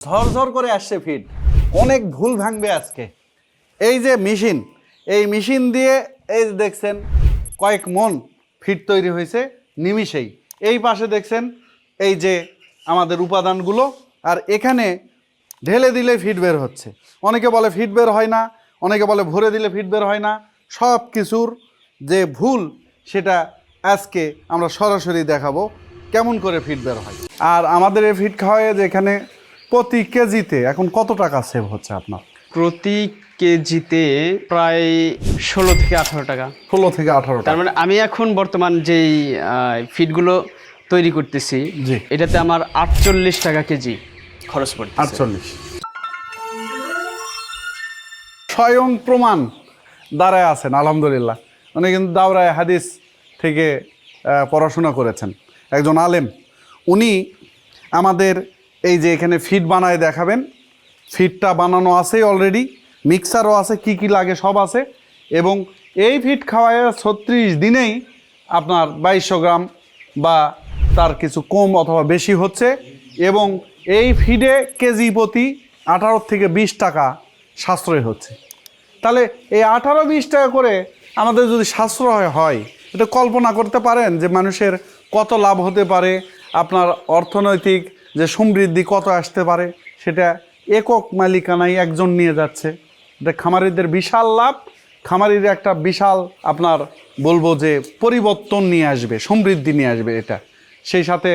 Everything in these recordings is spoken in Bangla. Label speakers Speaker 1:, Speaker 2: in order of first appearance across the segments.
Speaker 1: ঝরঝর করে আসছে ফিট অনেক ভুল ভাঙবে আজকে। এই যে মেশিন, এই মেশিন দিয়ে এই যে দেখছেন কয়েক মন ফিট তৈরি হয়েছে নিমিষেই। এই পাশে দেখছেন এই যে আমাদের উপাদানগুলো, আর এখানে ঢেলে দিলে ফিট বের হচ্ছে। অনেকে বলে ফিট বের হয় না, অনেকে বলে ভরে দিলে ফিট বের হয় না। সব কিছুর যে ভুল, সেটা আজকে আমরা সরাসরি দেখাবো কেমন করে ফিট বের হয়। আর আমাদের এই ফিট খাওয়ায় যে এখানে প্রতি কেজিতে এখন কত টাকা সেভ হচ্ছে আপনার?
Speaker 2: প্রতি কেজিতে প্রায় ষোলো থেকে আঠারো টাকা।
Speaker 1: ষোলো থেকে আঠারো
Speaker 2: তার মানে আমি এখন বর্তমান যেই ফিডগুলো তৈরি করতেছি
Speaker 1: জি।
Speaker 2: এটাতে আমার আটচল্লিশ টাকা কেজি খরচ পড়ছে
Speaker 1: আটচল্লিশ। স্বয়ং প্রমাণ দাঁড়ায় আছেন আলহামদুলিল্লাহ। উনি কিন্তু দাওরায় হাদিস থেকে পড়াশোনা করেছেন। একজন আলেম। উনি আমাদের এই যে এখানে ফিট বানায় দেখাবেন। ফিটটা বানানো আছে অলরেডি মিক্সারও আছে, কি কি লাগে সব আছে। এবং এই ফিট খাওয়ায় ছত্রিশ দিনেই আপনার বাইশশো গ্রাম বা তার কিছু কম অথবা বেশি হচ্ছে। এবং এই ফিডে কেজি প্রতি আঠারো থেকে বিশ টাকা সাশ্রয় হচ্ছে। তাহলে এই আঠারো বিশ টাকা করে আমাদের যদি সাশ্রয় হয়, এটা কল্পনা করতে পারেন যে মানুষের কত লাভ হতে পারে। আপনার অর্থনৈতিক যে সমৃদ্ধি কত আসতে পারে সেটা একক মালিকানায় একজন নিয়ে যাচ্ছে। এটা খামারিদের বিশাল লাভ। খামারির একটা বিশাল আপনার বলব যে পরিবর্তন নিয়ে আসবে সমৃদ্ধি নিয়ে আসবে এটা। সেই সাথে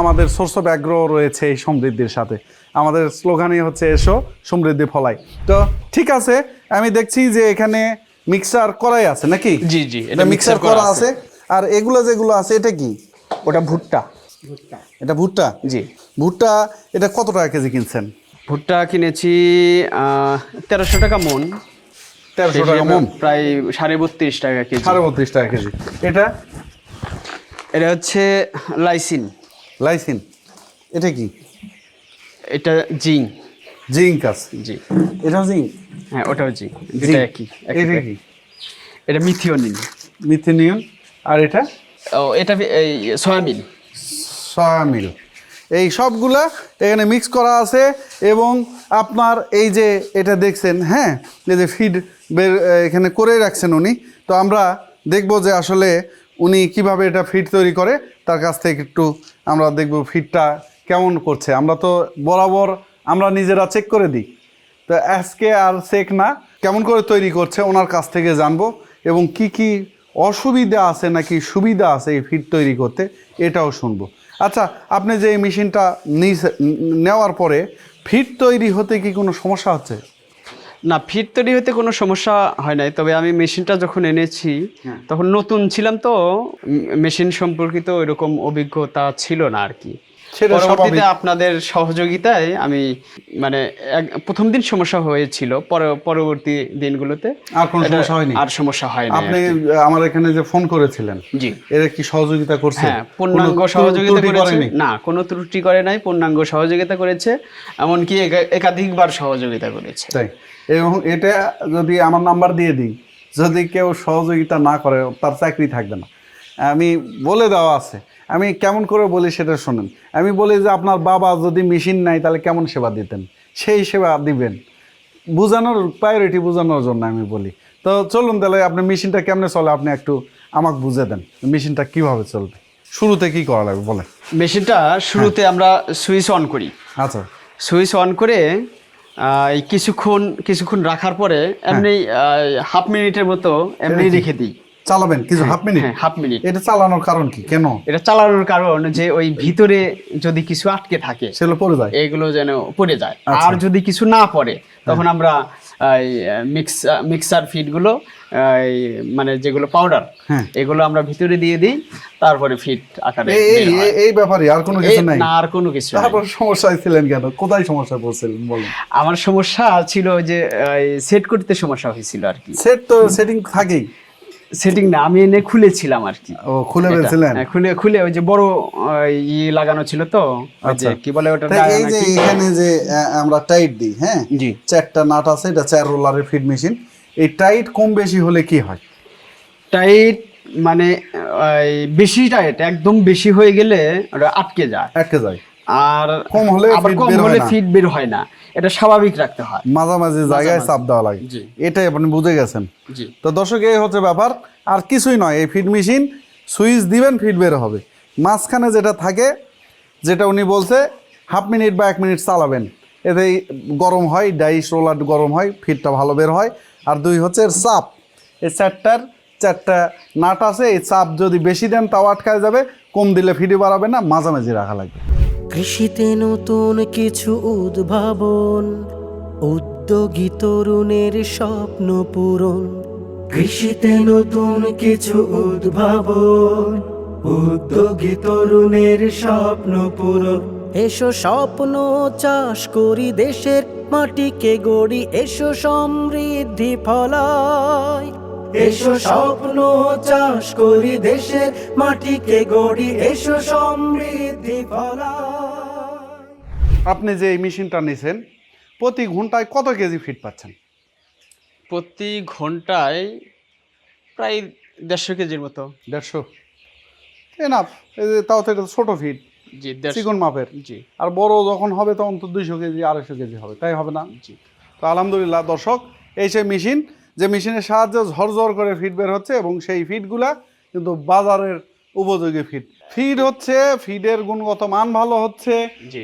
Speaker 1: আমাদের সোর্স অফ অ্যাগ্রো রয়েছে এই সমৃদ্ধির সাথে। আমাদের স্লোগানই হচ্ছে এসো সমৃদ্ধি ফলাই। তো ঠিক আছে আমি দেখছি যে এখানে মিক্সার করাই আছে নাকি?
Speaker 2: জি, জি, এটা
Speaker 1: মিক্সার
Speaker 2: করা
Speaker 1: আছে। আর এগুলো যেগুলো আছে এটা কি?
Speaker 2: ওটা ভুট্টা।
Speaker 1: এটা ভুট্টা?
Speaker 2: জি।
Speaker 1: ভুট্টা এটা কত টাকা কেজি কিনছেন?
Speaker 2: ভুট্টা কিনেছি তেরোশো টাকা মন।
Speaker 1: তেরোশো টাকা মন?
Speaker 2: প্রায় সাড়ে বত্রিশ টাকা কেজি।
Speaker 1: সাড়ে বত্রিশ টাকা কেজি। এটা?
Speaker 2: এটা হচ্ছে লাইসিন।
Speaker 1: লাইসিন। এটা কি?
Speaker 2: এটা জিং
Speaker 1: জিঙ্ক আছে।
Speaker 2: জি।
Speaker 1: এটা জিঙ্ক?
Speaker 2: হ্যাঁ ওটাও জিং দুটা
Speaker 1: জিঙ্ক
Speaker 2: একই
Speaker 1: এটা। কি?
Speaker 2: এটা মিথিওনিন।
Speaker 1: মিথেনিয়ম আর এটা?
Speaker 2: ও এটা এই সয়াবিন।
Speaker 1: সয়া মিল এই সবগুলা এখানে মিক্স করা আছে এবং আপনার এই যে এটা দেখছেন হ্যাঁ? এই যে ফিড বের এখানে করে রাখছেন উনি। তো আমরা দেখব যে আসলে উনি কীভাবে এটা ফিড তৈরি করে। তার কাছ থেকে একটু আমরা দেখব ফিডটা কেমন করছে। আমরা তো বরাবর আমরা নিজেরা চেক করে দিই। তো আজকে আর চেক না। কেমন করে তৈরি করছে, ওনার কাছ থেকে জানব এবং কি কি অসুবিধা আছে নাকি সুবিধা আছে এই ফিট তৈরি করতে? এটাও শুনব। আচ্ছা আপনি যে এই মেশিনটা নেওয়ার পরে ফিট তৈরি হতে কি কোনো সমস্যা হচ্ছে?
Speaker 2: না ফিট তৈরি হতে কোনো সমস্যা হয় নাই। তবে আমি মেশিনটা যখন এনেছি তখন নতুন ছিলাম তো মেশিন সম্পর্কিত ওইরকম অভিজ্ঞতা ছিল না আর কি। পরবর্তীতে আপনাদের সহযোগিতায় আমি মানে প্রথম দিন সমস্যা হয়েছিল পরবর্তী দিনগুলোতে
Speaker 1: আর কোনো সমস্যা হয়নি?
Speaker 2: আর সমস্যা হয় না
Speaker 1: আপনি আমার এখানে যে ফোন করেছিলেন
Speaker 2: জি।
Speaker 1: এরা কি সহযোগিতা করছে?
Speaker 2: হ্যাঁ পূর্ণাঙ্গ সহযোগিতা করেছে? না কোনো ত্রুটি করে নাই পূর্ণাঙ্গ সহযোগিতা করেছে এমনকি একা- একাধিকবার সহযোগিতা করেছে।
Speaker 1: তাই। এবং এটা যদি আমার নাম্বার দিয়ে দিই যদি কেউ সহযোগিতা না করে তার চাকরি থাকবে না। আমি বলে দেওয়া আছে আমি কেমন করে বলি সেটা শোনেন। আমি বলি যে আপনার বাবা যদি মেশিন নাই তাহলে কেমন সেবা দিতেন? সেই সেবা দিবেন। বোঝানোর প্রায়োরিটি বোঝানোর জন্য আমি বলি। তো চলুন তাহলে আপনি মেশিনটা কেমনে চলে আপনি একটু আমাকে বুঝে দেন মেশিনটা কীভাবে চলবে। শুরুতে কি করা লাগবে বলেন।
Speaker 2: মেশিনটা শুরুতে আমরা সুইচ অন করি।
Speaker 1: আচ্ছা।
Speaker 2: সুইচ অন করে কিছুক্ষণ কিছুক্ষণ রাখার পরে এমনি হাফ মিনিটের মতো এমনি রেখে দিই।
Speaker 1: চালাবেন কিছু হাফ মিনিট
Speaker 2: হ্যাঁ হাফ মিনিট
Speaker 1: এটা চালানোর কারণ কি? কেন?
Speaker 2: এটা চালানোর কারণ যে ওই ভিতরে যদি কিছু আটকে থাকে
Speaker 1: সেগুলো পড়ে যায়।
Speaker 2: এগুলো যেন পড়ে যায়।
Speaker 1: আচ্ছা।
Speaker 2: আর যদি কিছু না পড়ে তখন আমরা মিক্স মিক্সার ফিডগুলো এই, মানে যেগুলো পাউডার
Speaker 1: হ্যাঁ।
Speaker 2: এগুলো আমরা ভিতরে দিয়ে দিই তারপরে ফিট আকারে
Speaker 1: এই
Speaker 2: হয়।
Speaker 1: ব্যাপারে আর কোনো কিছু নাই?
Speaker 2: না আর কোনো কিছু।
Speaker 1: তারপর সমস্যায় ছিলেন কেন? কোথায় সমস্যা পড়ছিলেন বলুন।
Speaker 2: আমার সমস্যা ছিল যে সেট করতে সমস্যা হয়েছিল আর কি।
Speaker 1: সেট তো সেটিং থাকেই।
Speaker 2: সেটিং না আমি এনে খুলেছিলাম আর কি
Speaker 1: ও খুলে ফেলছিলেন?
Speaker 2: হ্যাঁ, খুলে খুলে ওই যে বড় ই লাগানো ছিল তো ওই যে
Speaker 1: আচ্ছা।
Speaker 2: কি বলে ওটা
Speaker 1: এই যে এখানে যে আমরা টাইট দিই হ্যাঁ?
Speaker 2: জি।
Speaker 1: চারটা নাট আছে এটা চার রোলারের ফিড মেশিন এই টাইট কম বেশি হলে কি হয়?
Speaker 2: টাইট মানে বেশি টাইট একদম বেশি হয়ে গেলে আটকে যায়।
Speaker 1: আটকে যায়।
Speaker 2: আর
Speaker 1: কম হলে
Speaker 2: আবার কম হলে। ফিট বের হয় না। এটা স্বাভাবিক রাখতে হয়।
Speaker 1: মাঝামাঝি জায়গায় চাপ দেওয়া লাগে। এটাই আপনি বুঝে গেছেন। তো দর্শক এই হচ্ছে ব্যাপার। আর কিছুই নয় এই ফিড মেশিন সুইচ দিবেন ফিড বের হবে। মাঝখানে যেটা থাকে যেটা উনি বলছে হাফ মিনিট বা এক মিনিট চালাবেন। এতে গরম হয় ডাইস রোলার গরম হয় ফিডটা ভালো বের হয়। আর দুই হচ্ছে এর চাপ। এই চারটার চারটা নাট আছে এই চাপ যদি বেশি দেন তাও আটকায় যাবে। কম দিলে ফিডে বাড়াবে না মাঝামাঝি রাখা লাগবে।
Speaker 3: কৃষিতে নতুন কিছু উদ্ভাবন, উদ্যোগী তরুণের স্বপ্ন পূরণ। কৃষিতে নতুন কিছু উদ্ভাবন, উদ্যোগী তরুণের স্বপ্ন পূরণ। এসো স্বপ্ন চাষ করি দেশের মাটিকে গড়ি, এসো সমৃদ্ধি ফলায় এসো স্বপ্ন চাষ করি দেশের মাটিকে গড়ি, এসো সমৃদ্ধি ফলায়
Speaker 1: আপনি যে এই মেশিনটা নিছেন প্রতি ঘন্টায় কত কেজি ফিড পাচ্ছেন?
Speaker 2: প্রতি ঘন্টায় প্রায় দেড়শো কেজির মতো।
Speaker 1: দেড়শো? এনাফ এই যে তাও তো এটা ছোটো ফিড
Speaker 2: জি
Speaker 1: চিকন মাপের।
Speaker 2: জি।
Speaker 1: আর বড় যখন হবে তখন তো দুইশো কেজি আড়াইশো কেজি হবে। তাই হবে না?
Speaker 2: জি।
Speaker 1: তো আলহামদুলিল্লাহ দর্শক এই সেই মেশিন যে মেশিনের সাহায্যে ঝরঝর করে ফিড বের হচ্ছে এবং সেই ফিডগুলা কিন্তু বাজারের উপযোগী ফিড ফিড হচ্ছে ফিডের গুণগত মান ভালো হচ্ছে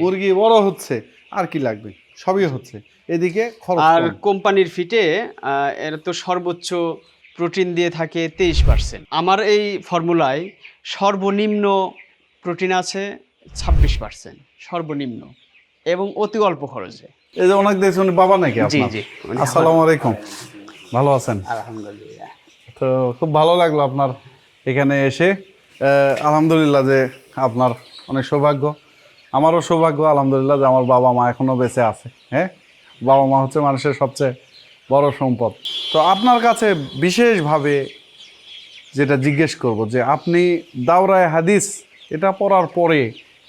Speaker 1: মুরগি বড় হচ্ছে আর কি লাগবে? সবই হচ্ছে। এদিকে
Speaker 2: আর কোম্পানির ফিটে এর তো সর্বোচ্চ প্রোটিন দিয়ে থাকে তেইশ পার্সেন্ট আমার এই ফর্মুলায় সর্বনিম্ন প্রোটিন আছে ছাব্বিশ পার্সেন্ট সর্বনিম্ন এবং অতি অল্প খরচে।
Speaker 1: এই যে অনেক উনি বাবা নাকি আপনার?
Speaker 2: জি,
Speaker 1: আসসালামু আলাইকুম। ভালো আছেন?
Speaker 2: আলহামদুলিল্লাহ।
Speaker 1: তো খুব ভালো লাগল আপনার এখানে এসে। আলহামদুলিল্লাহ যে আপনার অনেক সৌভাগ্য। আমারও সৌভাগ্য আলহামদুলিল্লাহ যে আমার বাবা মা এখনও বেঁচে আছে হ্যাঁ? বাবা মা হচ্ছে মানুষের সবচেয়ে বড় সম্পদ। তো আপনার কাছে বিশেষভাবে যেটা জিজ্ঞেস করব যে আপনি দাওরায় হাদিস এটা পড়ার পরে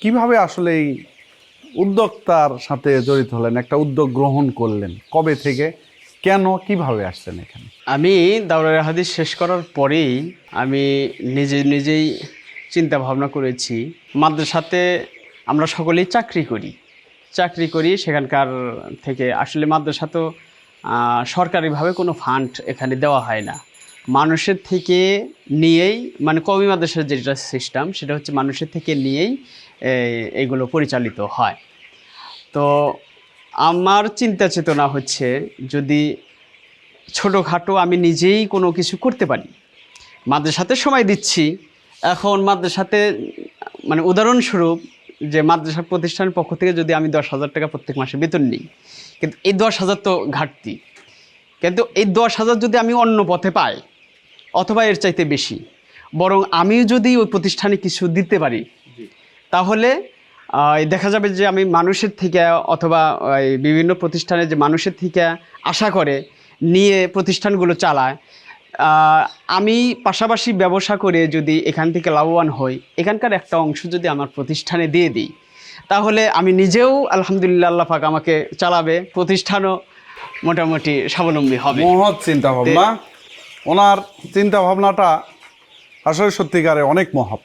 Speaker 1: কীভাবে আসলে এই উদ্যোক্তার সাথে জড়িত হলেন, একটা উদ্যোগ গ্রহণ করলেন? কবে থেকে? কেন, কীভাবে আসছেন এখানে?
Speaker 2: আমি দাওরার হাদিস শেষ করার পরেই আমি নিজে নিজেই চিন্তা ভাবনা করেছি, মাদ্রাসাতে আমরা সকলেই চাকরি করি। চাকরি করি সেখানকার থেকে। আসলে মাদ্রাসা তো সরকারিভাবে কোনো ফান্ড এখানে দেওয়া হয় না। মানুষের থেকে নিয়েই মানে কবি মাদ্রাসার যেটা সিস্টেম সেটা হচ্ছে মানুষের থেকে নিয়েই এইগুলো পরিচালিত হয়। তো আমার চিন্তা চেতনা হচ্ছে যদি ছোটোখাটো আমি নিজেই কোনো কিছু করতে পারি। মাদ্রাসাতে সময় দিচ্ছি। এখন মাদ্রাসাতে মানে উদাহরণস্বরূপ যে মাদ্রাসা প্রতিষ্ঠানের পক্ষ থেকে যদি আমি দশ হাজার টাকা প্রত্যেক মাসে বেতন নিই কিন্তু এই দশ হাজার তো ঘাটতি। কিন্তু এই দশ হাজার যদি আমি অন্য পথে পাই অথবা এর চাইতে বেশি বরং আমিও যদি ওই প্রতিষ্ঠানে কিছু দিতে পারি তাহলে দেখা যাবে যে আমি মানুষের থেকে অথবা এই বিভিন্ন প্রতিষ্ঠানে যে মানুষের থেকে আশা করে নিয়ে প্রতিষ্ঠানগুলো চালায় আমি পাশাপাশি ব্যবসা করে যদি এখান থেকে লাভবান হই এখানকার একটা অংশ যদি আমার প্রতিষ্ঠানে দিয়ে দিই তাহলে আমি নিজেও আলহামদুলিল্লাহ আল্লাহ পাক আমাকে চালাবে প্রতিষ্ঠানও মোটামুটি স্বাবলম্বী হবে।
Speaker 1: মহৎ চিন্তা ভাবনা ওনার চিন্তা ভাবনাটা আসলে সত্যিকারে অনেক মহৎ।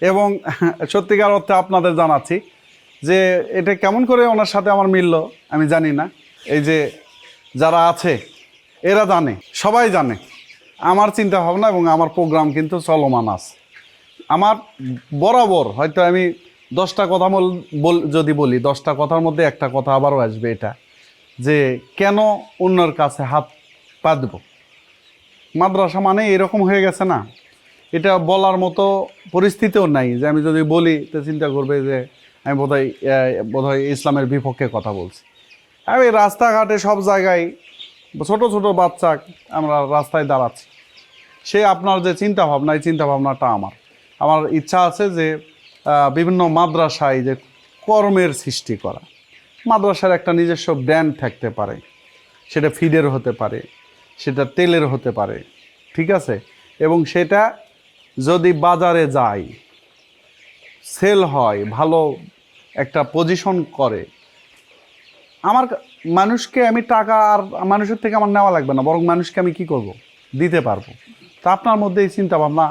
Speaker 1: এবং সত্যিকার অর্থে আপনাদের জানাচ্ছি যে এটা কেমন করে ওনার সাথে আমার মিলল, আমি জানি না। এই যে যারা আছে, এরা জানে, সবাই জানে। আমার চিন্তা ভাবনা এবং আমার প্রোগ্রাম কিন্তু চলমান আছে। আমার বরাবর, হয়তো আমি দশটা কথা বল- যদি বলি, দশটা কথার মধ্যে একটা কথা আবারও আসবে এটা, যে কেন অন্যের কাছে হাত পাতব? মাদ্রাসা মানে এরকম হয়ে গেছে না? এটা বলার মতো পরিস্থিতিও নাই যে আমি যদি বলি, তো চিন্তা করবে যে আমি বোধহয় বোধহয় ইসলামের বিপক্ষে কথা বলছি। আমি রাস্তাঘাটে সব জায়গায় ছোট ছোট বাচ্চা আমরা রাস্তায় দাঁড়াচ্ছি। সে আপনার যে চিন্তা ভাবনা এই চিন্তা ভাবনাটা আমার। আমার ইচ্ছা আছে যে বিভিন্ন মাদ্রাসায় যে কর্মের সৃষ্টি করা। মাদ্রাসার একটা নিজস্ব ব্র্যান্ড থাকতে পারে। সেটা ফিডের হতে পারে, সেটা তেলের হতে পারে, ঠিক আছে? এবং সেটা যদি বাজারে যায় সেল হয়, ভালো একটা পজিশন করে, আমার মানুষকে আমি টাকা আর মানুষের থেকে আমার নেওয়া লাগবে না, বরং মানুষকে আমি কি করব? দিতে পারব। তো আপনার মধ্যে এই চিন্তা ভাবনা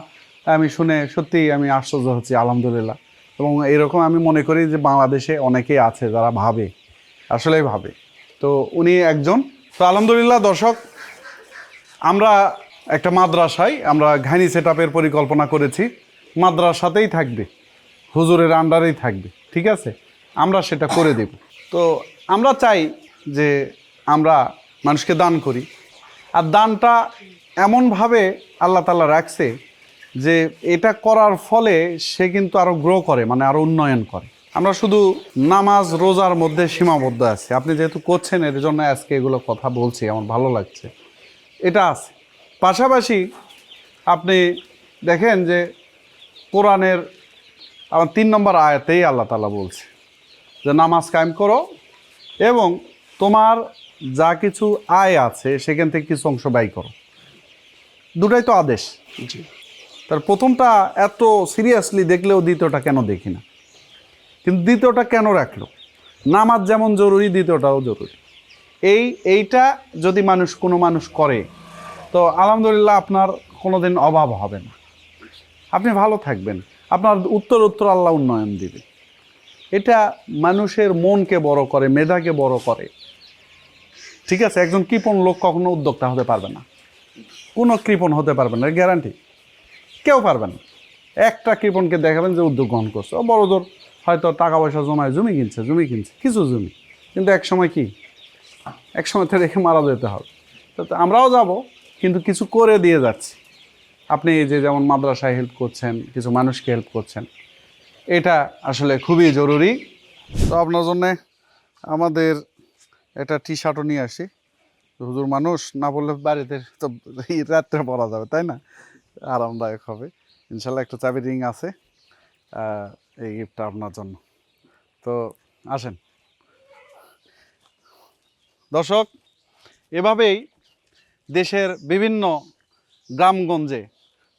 Speaker 1: আমি শুনে সত্যিই আমি আশ্চর্য হচ্ছি, আলহামদুলিল্লাহ। এবং এরকম আমি মনে করি যে বাংলাদেশে অনেকেই আছে যারা ভাবে, আসলেই ভাবে। তো উনি একজন, তো আলহামদুলিল্লাহ দর্শক, আমরা একটা মাদ্রাসায় আমরা ঘানি সেট পরিকল্পনা করেছি। মাদ্রাসাতেই থাকবে, হুজুরের আন্ডারেই থাকবে, ঠিক আছে? আমরা সেটা করে দেব। তো আমরা চাই যে আমরা মানুষকে দান করি। আর দানটা এমনভাবে আল্লাহ তালা রাখছে যে এটা করার ফলে সে কিন্তু আরও গ্রো করে মানে আরও উন্নয়ন করে। আমরা শুধু নামাজ, রোজার মধ্যে সীমাবদ্ধ আছি। আপনি যেহেতু করছেন, এর জন্য আজকে এগুলো কথা বলছি, আমার ভালো লাগছে। এটা আছে। পাশাপাশি আপনি দেখেন যে কোরআনের আমার তিন নম্বর আয়াতেই আল্লাহ তালা বলছে যে নামাজ কায়েম করো এবং তোমার যা কিছু আয় আছে সেখান থেকে কিছু অংশ ব্যয় করো। দুটাই তো আদেশ।
Speaker 2: জি।
Speaker 1: তার প্রথমটা এত সিরিয়াসলি দেখলেও দ্বিতীয়টা কেন দেখি না? কিন্তু দ্বিতীয়টা কেন রাখল? নামাজ যেমন জরুরি দ্বিতীয়টাও জরুরি। এই এইটা যদি মানুষ কোনো মানুষ করে তো আলহামদুলিল্লাহ আপনার কোনোদিন অভাব হবে না। আপনি ভালো থাকবেন। আপনার উত্তর উত্তর আল্লাহ উন্নয়ন দিবে। এটা মানুষের মনকে বড় করে, মেধাকে বড় করে। ঠিক আছে, একজন কৃপণ লোক কখনো উদ্যোক্তা হতে পারবে না। কোনো কৃপণ হতে পারবে না গ্যারান্টি কেউ পারবে না। একটা কৃপণকে দেখাবেন যে উদ্যোগ গ্রহণ করছে। ও বড় জোর, হয়তো টাকা পয়সা জমায়, জমি কিনছে জমি কিনছে, কিছু জমি। কিন্তু এক সময় কি? এক সময় তো রেখে মারা যেতে হবে। তো তো আমরাও যাব। কিন্তু কিছু করে দিয়ে যাচ্ছি। আপনি যে যেমন মাদ্রাসায় হেল্প করছেন, কিছু মানুষকে হেল্প করছেন, এটা আসলে খুবই জরুরি। তো আপনার জন্যে আমাদের একটা টি শার্টও নিয়ে আসি। হুজুর মানুষ, না বললে বাড়িতে তো রাত্রে পরা যাবে, তাই না? আরামদায়ক হবে। ইনশাল্লাহ একটা চাবি রিং আছে এই গিফটটা আপনার জন্য। তো আসেন। দর্শক, এভাবেই দেশের বিভিন্ন গ্রামগঞ্জে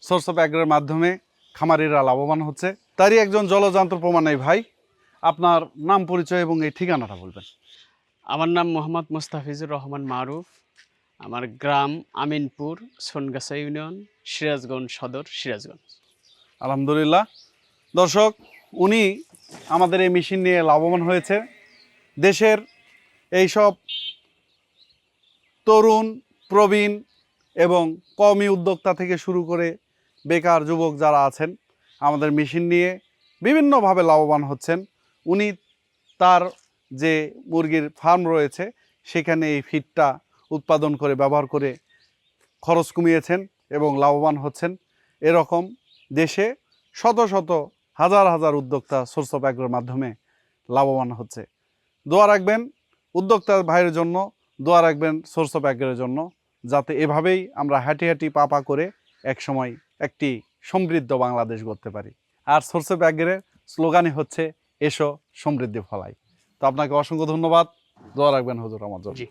Speaker 1: সোর্স অফ অ্যাগ্রের মাধ্যমে খামারিরা লাভবান হচ্ছে। তারই একজন জলযন্ত্র প্রমাণ ভাই। আপনার নাম পরিচয় এবং এই ঠিকানাটা বলবেন।
Speaker 2: আমার নাম মোহাম্মদ মুস্তাফিজুর রহমান মারুফ। আমার গ্রাম আমিনপুর সোনগাছা ইউনিয়ন সিরাজগঞ্জ সদর সিরাজগঞ্জ।
Speaker 1: আলহামদুলিল্লাহ। দর্শক উনি আমাদের এই মেশিন নিয়ে লাভবান হয়েছে। দেশের এইসব তরুণ প্রবীণ এবং কমই উদ্যোক্তা থেকে শুরু করে বেকার যুবক যারা আছেন, আমাদের মেশিন নিয়ে বিভিন্নভাবে লাভবান হচ্ছেন। উনি তার যে মুরগির ফার্ম রয়েছে, সেখানে এই ফিডটা উৎপাদন করে, ব্যবহার করে খরচ কমিয়েছেন এবং লাভবান হচ্ছেন। এরকম দেশে শত শত হাজার হাজার উদ্যোক্তা সোর্স অফ অ্যাগ্রোর মাধ্যমে লাভবান হচ্ছে। দোয়া রাখবেন উদ্যোক্তা ভাইয়ের জন্য, দোয়া রাখবেন সোর্স অফ অ্যাগ্রোর জন্য। যাতে এভাবেই আমরা হাঁটি হাঁটি পা পা করে একসময় একটি সমৃদ্ধ বাংলাদেশ গড়তে পারি। আর সরষে ব্যাগের স্লোগানই হচ্ছে, এসো সমৃদ্ধি ফলাই তো আপনাকে অসংখ্য ধন্যবাদ। দোয়া রাখবেন হুজুর আমার জন্য
Speaker 2: জি